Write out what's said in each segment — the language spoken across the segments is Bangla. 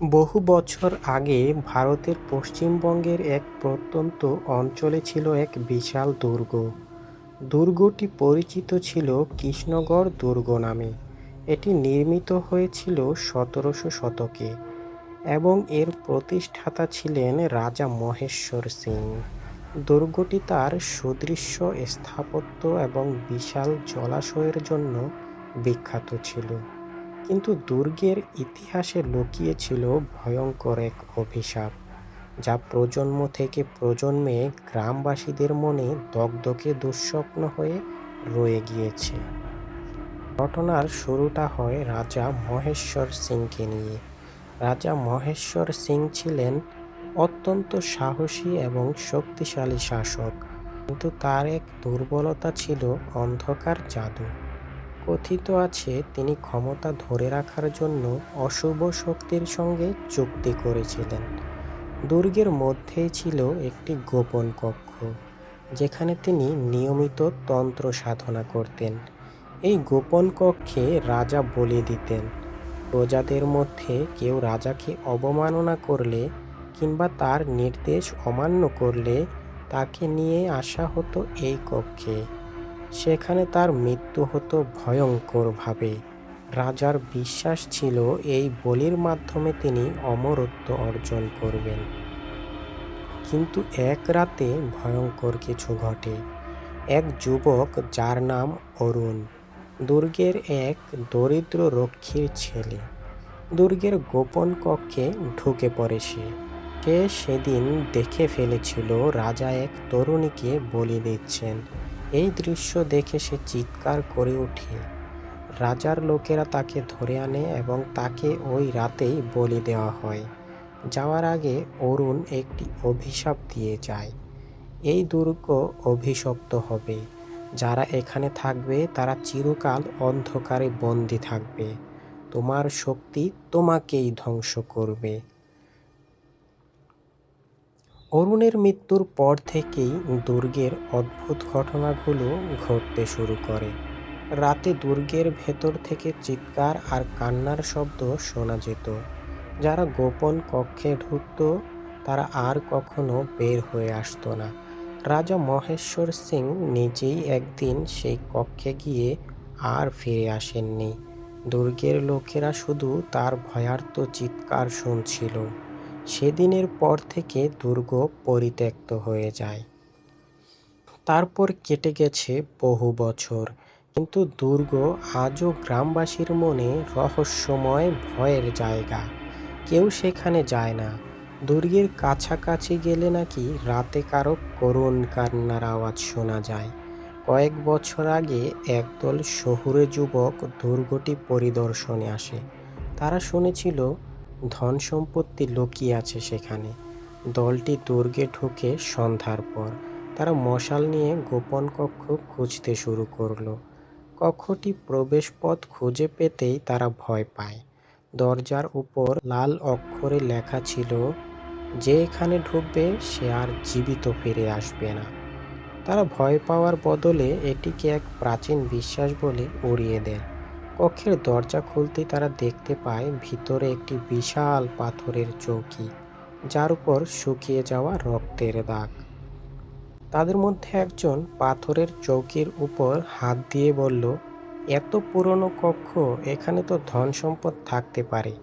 বহু বছর আগে ভারতের পশ্চিমবঙ্গের এক প্রত্যন্ত অঞ্চলে ছিল এক বিশাল দুর্গ। দুর্গটি পরিচিত ছিল কৃষ্ণগড় দুর্গ নামে। এটি নির্মিত হয়েছিল সতেরোশো শতকে এবং এর প্রতিষ্ঠাতা ছিলেন রাজা মহেশ্বর সিং। দুর্গটি তার সুদৃশ্য স্থাপত্য এবং বিশাল জলাশয়ের জন্য বিখ্যাত ছিল। কিন্তু দুর্গের ইতিহাসে লুকিয়ে ছিল ভয়ঙ্কর এক অভিশাপ, যা প্রজন্ম থেকে প্রজন্মে গ্রামবাসীদের মনে দগদগে দুঃস্বপ্ন হয়ে রয়ে গিয়েছে। ঘটনার শুরুটা হয় রাজা মহেশ্বর সিংকে নিয়ে। রাজা মহেশ্বর সিং ছিলেন অত্যন্ত সাহসী এবং শক্তিশালী শাসক, কিন্তু তার এক দুর্বলতা ছিল অন্ধকার জাদু। কথিত আছে, তিনি ক্ষমতা ধরে রাখার জন্য অশুভ শক্তির সঙ্গে চুক্তি করেছিলেন। দুর্গের মধ্যেই ছিল একটি গোপন কক্ষ, যেখানে তিনি নিয়মিত তন্ত্র সাধনা করতেন। এই গোপন কক্ষে রাজা বলি দিতেন। প্রজাদের মধ্যে কেউ রাজাকে অবমাননা করলে কিংবা তার নির্দেশ অমান্য করলে তাকে নিয়ে আসা হতো এই কক্ষে। সেখানে তার মৃত্যু হতো ভয়ঙ্করভাবে। রাজার বিশ্বাস ছিল এই বলির মাধ্যমে তিনি অমরত্ব অর্জন করবেন। কিন্তু এক রাতে ভয়ঙ্কর কিছু ঘটে। এক যুবক যার নাম অরুণ, দুর্গের এক দরিদ্র রক্ষীর ছেলে। দুর্গের গোপন কক্ষে ঢুকে পড়ে সে। সেদিন দেখে ফেলেছিল, রাজা এক তরুণীকে বলি দিচ্ছেন। এই দৃশ্য দেখে সে চিৎকার করে ওঠে। রাজার লোকেরা তাকে ধরে আনে এবং তাকে ওই রাতেই বলি দেওয়া হয়। যাওয়ার আগে অরুণ একটি অভিশাপ দিয়ে যায়। এই দুর্গ অভিশপ্ত হবে। যারা এখানে থাকবে, তারা চিরকাল অন্ধকারে বন্দি থাকবে। তোমার শক্তি তোমাকেই ধ্বংস করবে। অরুণের মৃত্যুর পর থেকেই দুর্গের অদ্ভুত ঘটনাগুলো ঘটতে শুরু করে। রাতে দুর্গের ভেতর থেকে চিৎকার আর কান্নার শব্দ শোনা যেত। যারা গোপন কক্ষে ঢুকত, তারা আর কখনো বের হয়ে আসতো না। রাজা মহেশ্বর সিং নিজেই একদিন সেই কক্ষে গিয়ে আর ফিরে আসেননি। দুর্গের লোকেরা শুধু তার ভয়ার্ত চিৎকার শুনছিল। সেদিনের পর থেকে দুর্গ পরিত্যক্ত হয়ে যায়। তারপর কেটে গেছে বহু বছর। কিন্তু দুর্গ আজও গ্রামবাসীর মনে রহস্যময় ভয়ের জায়গা। কেউ সেখানে যায় না। দুর্গের কাছাকাছি গেলে নাকি রাতে কারও করুণ কান্নার আওয়াজ শোনা যায়। কয়েক বছর আগে একদল শহুরে যুবক দুর্গটি পরিদর্শনে আসে। তারা শুনেছিল ধন সম্পত্তি লুকিয়ে আছে সেখানে। দলটি দুর্গে ঢুকে সন্ধ্যার পর তারা মশাল নিয়ে গোপন কক্ষ খুঁজতে শুরু করল। কক্ষটি প্রবেশপথ খুঁজে পেতেই তারা ভয় পায়। দরজার উপর লাল অক্ষরে লেখা ছিল, যে এখানে ঢুকবে সে আর জীবিত ফিরে আসবে না। তারা ভয় পাওয়ার বদলে এটিকে এক প্রাচীন বিশ্বাস বলে উড়িয়ে দেয়। কক্ষের দরজা খুলতেই তারা দেখতে পায় ভিতরে একটি বিশাল পাথরের চৌকি, যার উপর শুকিয়ে যাওয়া রক্তের দাগ। তাদের মধ্যে একজন পাথরের চৌকির উপর হাত দিয়ে বলল, এত পুরনো কক্ষ, এখানে তো ধন সম্পদ থাকতে পারে।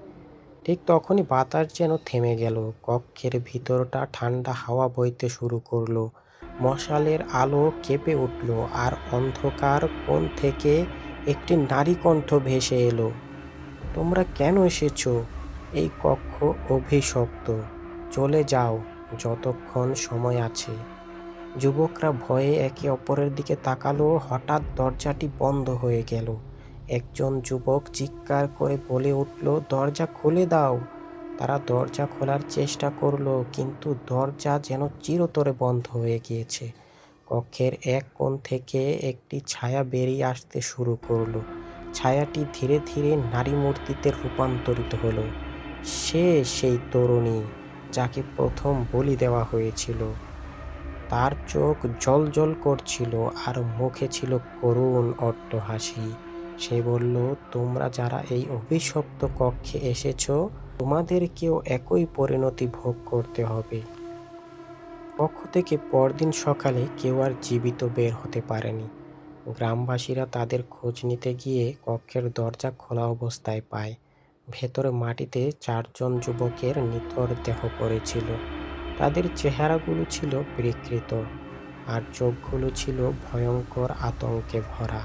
ঠিক তখনই বাতাস যেন থেমে গেল, কক্ষের ভিতরটা ঠান্ডা হাওয়া বইতে শুরু করল, মশালের আলো কেঁপে উঠল, আর অন্ধকার কোণ থেকে একটি নারী কণ্ঠ ভেসে এলো। তোমরা কেন এসেছ? এই কক্ষ অভিশপ্ত। চলে যাও, যতক্ষণ সময় আছে। যুবকরা ভয়ে একে অপরের দিকে তাকালো। হঠাৎ দরজাটি বন্ধ হয়ে গেল। একজন যুবক চিৎকার করে বলে উঠল, দরজা খুলে দাও। তারা দরজা খোলার চেষ্টা করল, কিন্তু দরজা যেন চিরতরে বন্ধ হয়ে গিয়েছে। কক্ষের এক কোণ থেকে একটি ছায়া বেরিয়ে আসতে শুরু করল। ছায়াটি ধীরে ধীরে নারী মূর্তিতে রূপান্তরিত হলো। সে সেই তরুণী যাকে প্রথম বলি দেওয়া হয়েছিল। তার চোখ জল জল করছিল আর মুখে ছিল করুণ অট্টহাসি। সে বলল, তোমরা যারা এই অভিশপ্ত কক্ষে এসেছ তোমাদেরকেও একই পরিণতি ভোগ করতে হবে। পক্ষ থেকে পরদিন সকালে কেউ আর জীবিত বের হতে পারেনি। গ্রামবাসীরা তাদের খোঁজ নিতে গিয়ে কক্ষের দরজা খোলা অবস্থায় পায়। ভেতরে মাটিতে চারজন যুবকের নিথর দেহ পড়েছিল। তাদের চেহারাগুলো ছিল বিকৃত আর চোখগুলো ছিল ভয়ঙ্কর আতঙ্কে ভরা।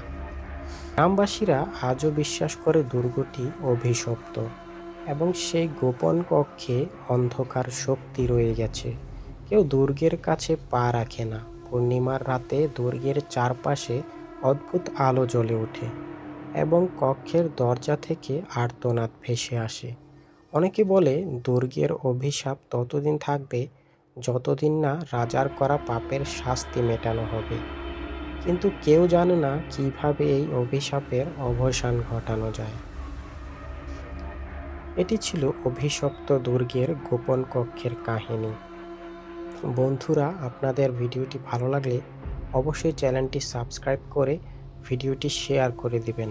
গ্রামবাসীরা আজও বিশ্বাস করে দুর্গটি অভিশপ্ত এবং সেই গোপন কক্ষে অন্ধকার শক্তি রয়ে গেছে। কেউ দুর্গের কাছে পা রাখে না। পূর্ণিমার রাতে দুর্গের চারপাশে অদ্ভুত আলো জ্বলে ওঠে এবং কক্ষের দরজা থেকে আর্তনাদ ভেসে আসে। অনেকে বলে, দুর্গের অভিশাপ ততদিন থাকবে যতদিন না রাজার করা পাপের শাস্তি মেটানো হবে। কিন্তু কেউ জানে না কীভাবে এই অভিশাপের অবসান ঘটানো যায়। এটি ছিল অভিশপ্ত দুর্গের গোপন কক্ষের কাহিনী। বন্ধুরা আপনাদের ভিডিওটি ভালো লাগলে অবশ্যই চ্যানেলটি সাবস্ক্রাইব করে ভিডিওটি শেয়ার করে দিবেন।